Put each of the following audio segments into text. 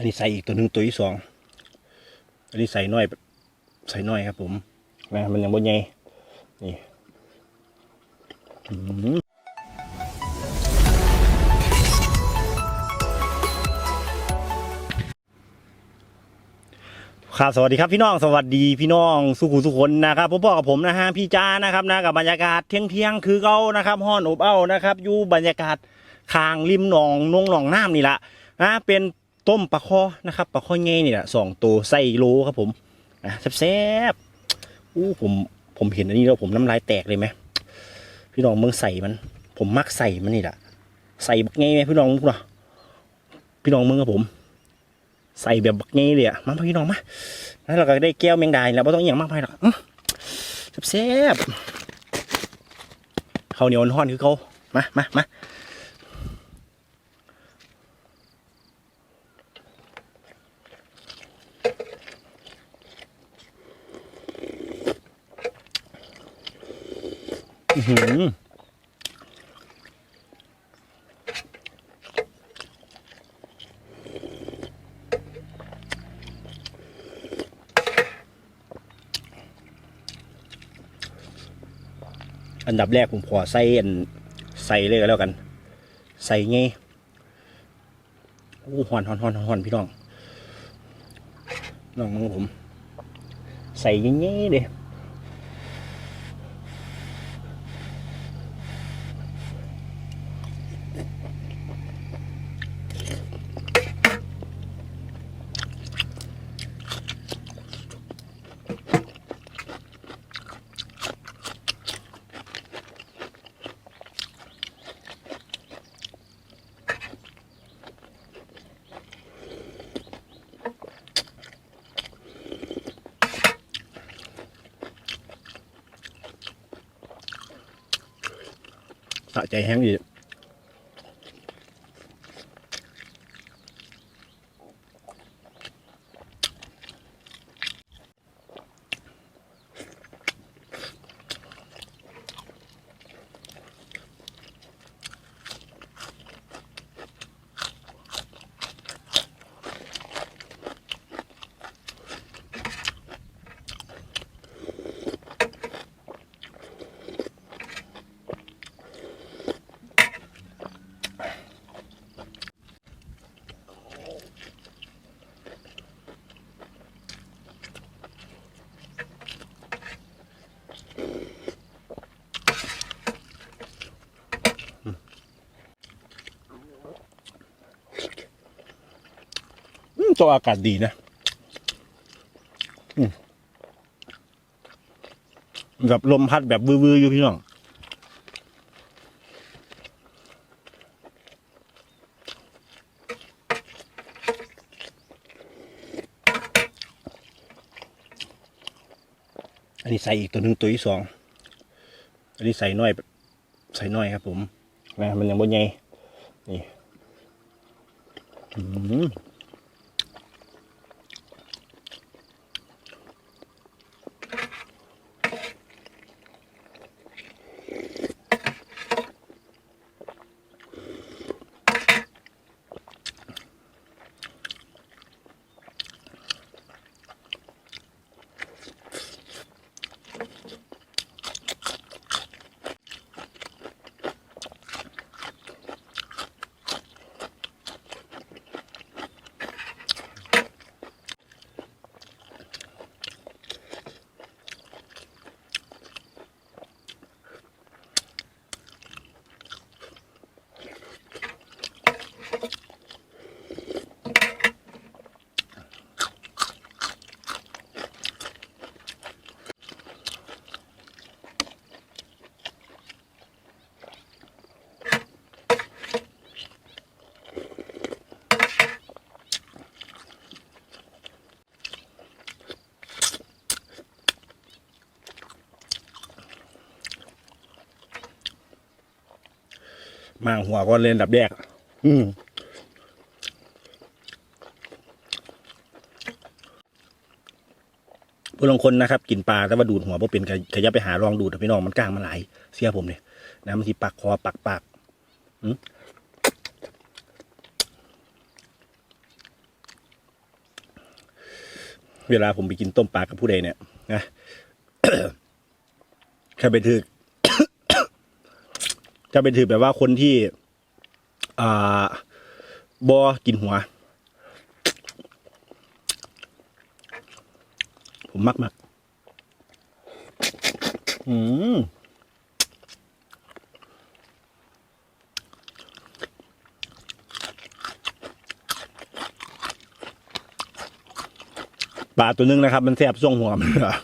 อันนี้ใส่อีกตัวหนึ่งตัวที่สองอันนี้ใส่น้อย ใส่น้อยครับ ผมนะมันยังบ่ใหญ่นี่ครับสวัสดีครับพี่น้องสวัสดีพี่น้องสุขุสุคนนะครับพ่อกับผมนะฮะพี่จ้านะครับนะกับบรรยากาศเที่ยงเที่ยงคือเก้านะครับห้อนอบเอ้านะครับอยู่บรรยากาศคางริมหนองนงหนองน้ำนี่แหละนะเป็น ต้มปลาคอนะครับปลาคอเงี้ยนี่แหละสองตัวไส้โลครับผมนะแซ่บๆอู้ผมผมเห็นอันนี้แล้วผมน้ำลายแตกเลยไหมพี่น้องเมืองใส่มัน ผมมักใส่มันนี่แหละใส่บักเงี้ยไหมพี่น้องเนาพี่น้องเมืองกับผม ใส่แบบบักเงี้ยเลยอะมาพี่น้องมาแล้วเราก็ได้แก้วแมงดาแล้วไม่ต้องอย่างมากมายหรอกแซ่บๆข้าวเหนียวห่อนคือเขามามามา หืออันดับแรกผมขอใส่อันใส่เลยก็แล้วกัน ใส่ไงอู้หอนหอนหอนหอนพี่น้องน้องมึงผม ใส่เงี้ยเลย ใจแห้งดีอื มตัวอากาศดีนะแบบลมพัดแบบวื้อๆอยู่พี่น้องอันนี้ใส่อีกตัวหนึ่งตัวที่สอง อันนี้ใส่น้อย ใส่น้อยครับผมนะมันยังบ่ใหญ่นี่อืม มาหัวก็เล่นดับแยก อืมผู้ลงคนนะครับกินปลาแต่ว่าดูดหัวเพราะเป็นขยับไปหาลองดูดพี่น้องมันกลางมาหลายเสียผมเนี่ยนะมันทีปักคอปักปากอืมเวลาผมไปกินต้มปลากับผู้ใดเนี่ยนะถ้าไปถือ ถ้าไปถือแบบว่าคนที่ อ่าบอกินหัว ผมมักมักอืมปลาตัวนึงนะครับ มันแสบช่วงหัวมันเหรอ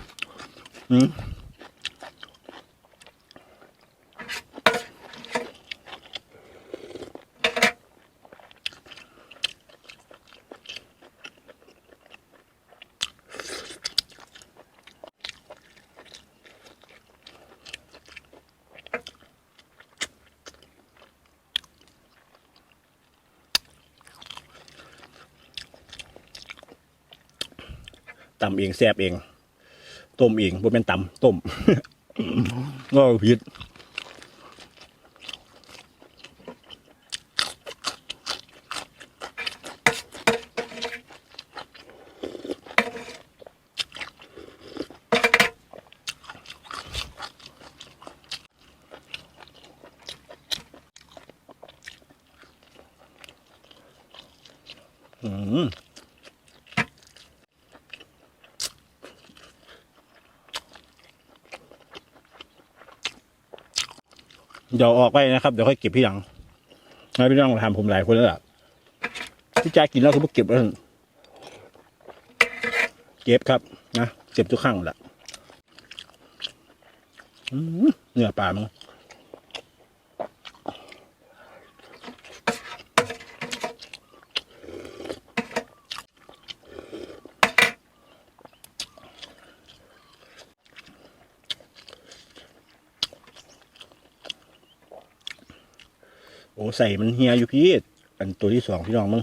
ตำเองแซบเอง ต้มเองบ่เป็นตำต้มก็ผิดอืม เดี๋ยวออกไปนะครับเดี๋ยวค่อยเก็บพี่หลังไม่พี่น้องทำผมหลายคนแล้วล่ะพี่จ่ากินแล้วคือพวกเก็บแล้วเก็บครับนะเก็บทุกครั้งแหละเนื้อปลามั้ง ใส่มันเฮียอยู่พี่อันตัวที่สองพี่น้องมึง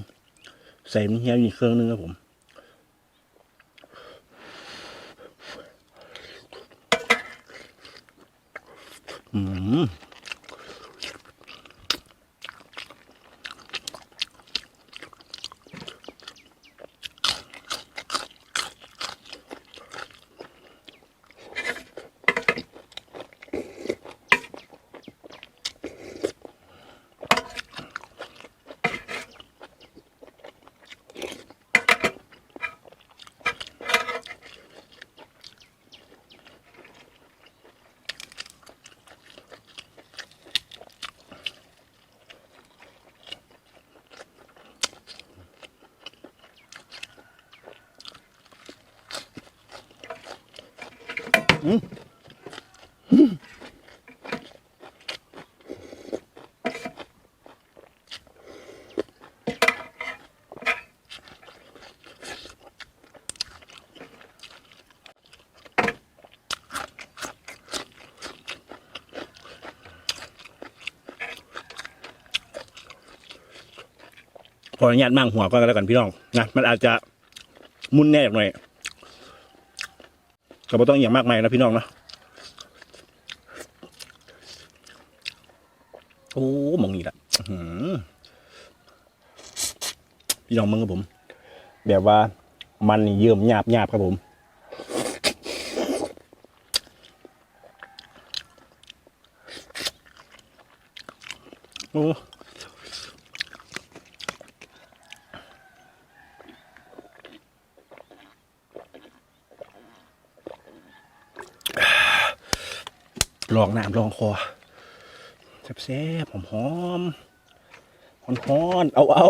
ใส่มันเฮียอยู่อีกเครื่องนึงครับผมอืม ออนุญาตมั่งหัวก็แล้วกันพี่น้องนะมันอาจจะมุนแน่หน่อยก็ไม่ต้องอย่างมากมายนะพี่น้องนะโอ้มองนี่ละอื้อหือพี่น้องมึงครับผม แบบว่ามันเยิ่มหยาบหยาบครับผมโอ้ ลองน้ำลองคอแซ่บๆหอมหอมหอนหอนๆเอาเอา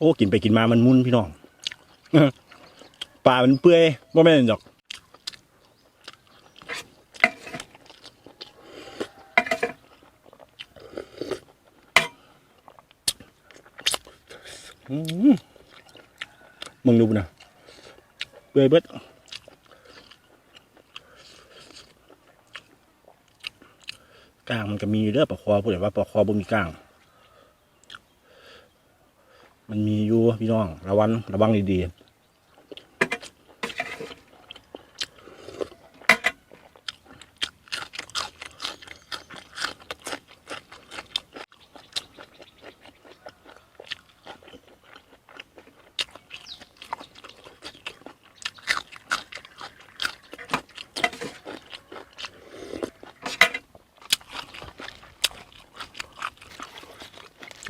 โอ้กินไปกินมามันมุนพี่น้องปลามันเปื่อยว่าไม่นดอกมึงดูนะเปื่อยเบิดกลางมันก็มีอยู่เด้อปลาคอพูดแต่ว่าปลาคอบ่มีกลาง มันมีอยู่ พี่น้อง ระวังระวังดีๆ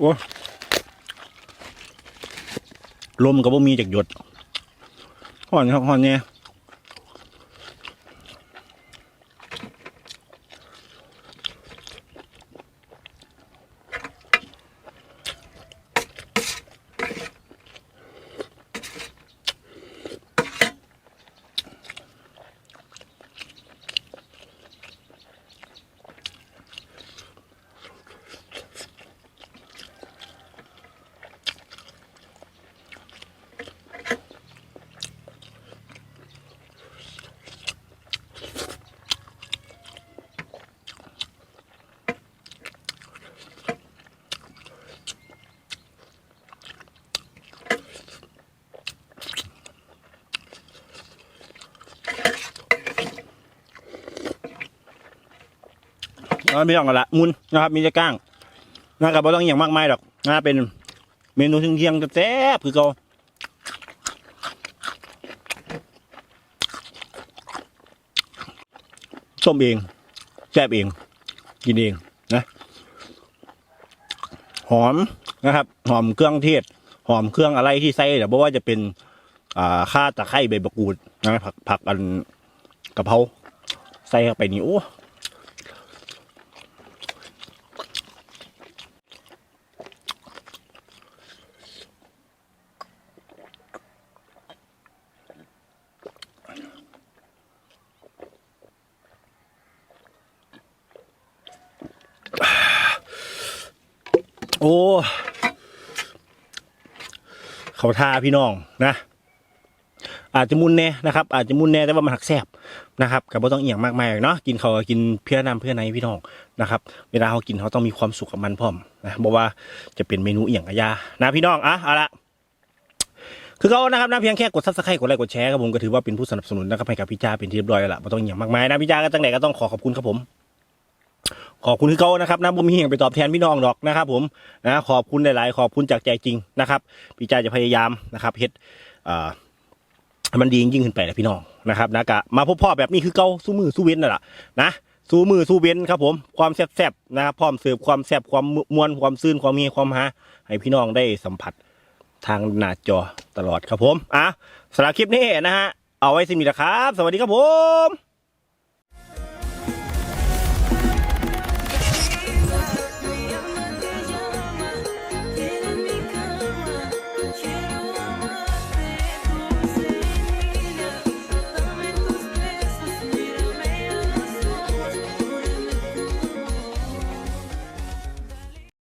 โอ้ ลมกับ่มีจากหยดห่อนครับห่อนเนี่ย แล้วไม่ต้องกันละมุนนะครับมีแต่ก้างนะครับไม่ต้องอย่างมากมายหรอกนะเป็นเมนูเที่ยงๆแซ่บคือเขาส้มเองแซ่บเอง กินเองนะหอมนะครับ หอมเครื่องเทศ หอมเครื่องอะไรที่ใส่แต่บอกว่าจะเป็นอ่าข่าตะไคร้ใบมะกรูดนะผักผักอันกะเพราใส่เข้าไปนี่โอ้ อ้เขาทาพี่น้องนะ อาจจะมุนแน่นะครับ อาจจะมุนแน่แต่ว่ามันหักแซบนะครับกับไม่ต้องเอียงมากมายเนาะกินเขากินเพื่อนำเพื่อในพี่น้องนะครับเวลาเขากินเขาต้องมีความสุขกับมันพร้อมนะบอกว่าจะเป็นเมนูเอียงกะยานะพี่น้องอะเอาละคือเขานะครับนะเพียงแค่กดซับสไครต์กดไลค์กดแชร์ครับผมก็ถือว่าเป็นผู้สนับสนุนนะครับให้กับพี่จ้าเป็นที่เรียบร้อยแล้วล่ะไม่ต้องเอียงมากมายนะพี่จ้าก็ตั้งไหนก็ต้องขอขอบคุณครับผม ขอบคุณคือเขานะครับนะผมมีอย่างไปตอบแทนพี่น้องหรอกนะครับ ผมนะขอบคุณหลาย ๆ ขอบคุณจากใจจริงนะครับพี่จ้าจะพยายามนะครับเฮ็ดอ่ามันดียิ่งขึ้นไปนะพี่น้องนะครับนะกะมาพบพ่อแบบนี้คือเกาสู้มือสู้เว้นนั่นแหละนะสู้มือสู้เว้นครับ ผมความแซ่บๆนะครับพร้อมเสิร์ฟความแซ่บความมวลความซื่นความมีความหาให้พี่น้องได้สัมผัสทางหน้าจอตลอดครับผมอะสำหรับคลิปนี้นะฮะเอาไว้สิมีนะครับ สวัสดีครับผม